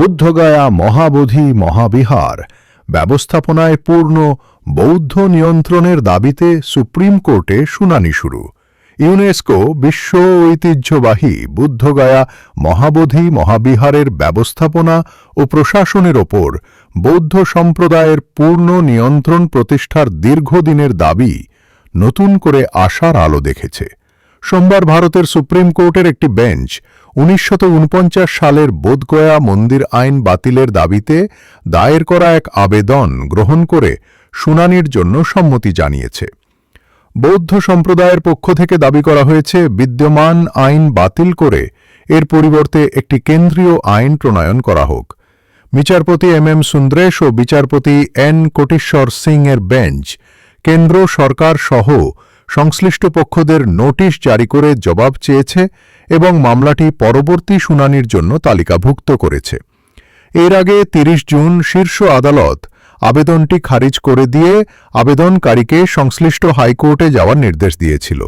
বুদ্ধগয়া মহাবোধি মহাবিহার ব্যবস্থাপনায় পূর্ণ বৌদ্ধ নিয়ন্ত্রণের দাবিতে সুপ্রিম কোর্টে শুনানি শুরু। ইউনেস্কো বিশ্ব ঐতিহ্যবাহী বুদ্ধগয়া মহাবোধি মহাবিহারের ব্যবস্থাপনা ও প্রশাসনের ওপর বৌদ্ধ সম্প্রদায়ের পূর্ণ নিয়ন্ত্রণ প্রতিষ্ঠার দীর্ঘদিনের দাবি নতুন করে আশার আলো দেখেছে। সোমবার ভারতের সুপ্রিম কোর্টের একটি বেঞ্চ উনিশশো উনপঞ্চাশ সালের বোধগয়া মন্দির আইন বাতিলের দাবিতে দায়ের করা এক আবেদন গ্রহণ করে শুনানির জন্য সম্মতি জানিয়েছে। বৌদ্ধ সম্প্রদায়ের পক্ষ থেকে দাবি করা হয়েছে, বিদ্যমান আইন বাতিল করে এর পরিবর্তে একটি কেন্দ্রীয় আইন প্রণয়ন করা হোক। বিচারপতি এম এম সুন্দ্রেশ ও বিচারপতি এন কোটেশ্বর সিং এর বেঞ্চ, কেন্দ্র সরকার সহ সংশ্লিষ্ট পক্ষদের নোটিশ জারি করে জবাব চেয়েছে এবং মামলাটি পরবর্তী শুনানির জন্য তালিকাভুক্ত করেছে। এর আগে ৩০ জুন শীর্ষ আদালত আবেদনটি খারিজ করে দিয়ে আবেদনকারীকে সংশ্লিষ্ট হাইকোর্টে যাওয়ার নির্দেশ দিয়েছিল।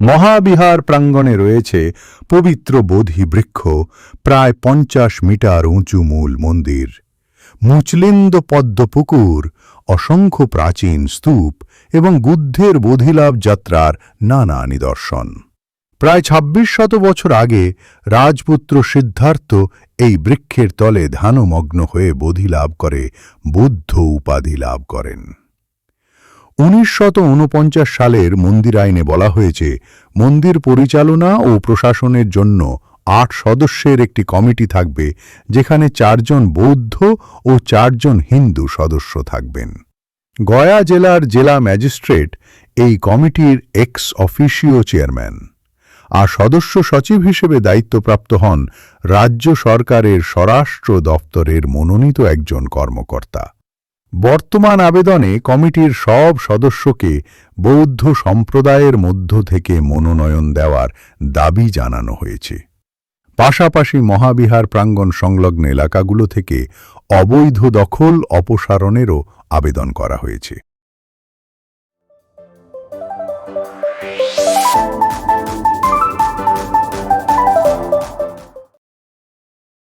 মহাবিহার প্রাঙ্গণে রয়েছে পবিত্র বোধি বৃক্ষ প্রায় পঞ্চাশ মিটার উঁচু মূল মন্দির। মুচলিন্দ পদ্মপুকুর, অসংখ্য প্রাচীন স্তূপ এবং বুদ্ধের বোধিলাভ যাত্রার নানা নিদর্শন। প্রায় ২৬ শত বছর আগে রাজপুত্র সিদ্ধার্থ এই বৃক্ষের তলে ধ্যানমগ্ন হয়ে বোধি লাভ করে, বুদ্ধ উপাধি লাভ করেন। উনিশ শত সালের মন্দির আইনে বলা হয়েছে, মন্দির পরিচালনা ও প্রশাসনের জন্য আট সদস্যের একটি কমিটি থাকবে, যেখানে চারজন বৌদ্ধ ও চারজন হিন্দু সদস্য থাকবেন। গয়া জেলার জেলা ম্যাজিস্ট্রেট এই কমিটির এক্স অফিসিও চেয়ারম্যান আর সদস্য সচিব হিসেবে দায়িত্বপ্রাপ্ত হন রাজ্য সরকারের স্বরাষ্ট্র দপ্তরের মনোনীত একজন কর্মকর্তা। বর্তমান আবেদনে কমিটির সব সদস্যকে বৌদ্ধ সম্প্রদায়ের মধ্য থেকে মনোনয়ন দেওয়ার দাবি জানানো হয়েছে। পাশাপাশি মহাবিহার প্রাঙ্গণ সংলগ্ন এলাকাগুলো থেকে অবৈধ দখল অপসারণেরও আবেদন করা হয়েছে।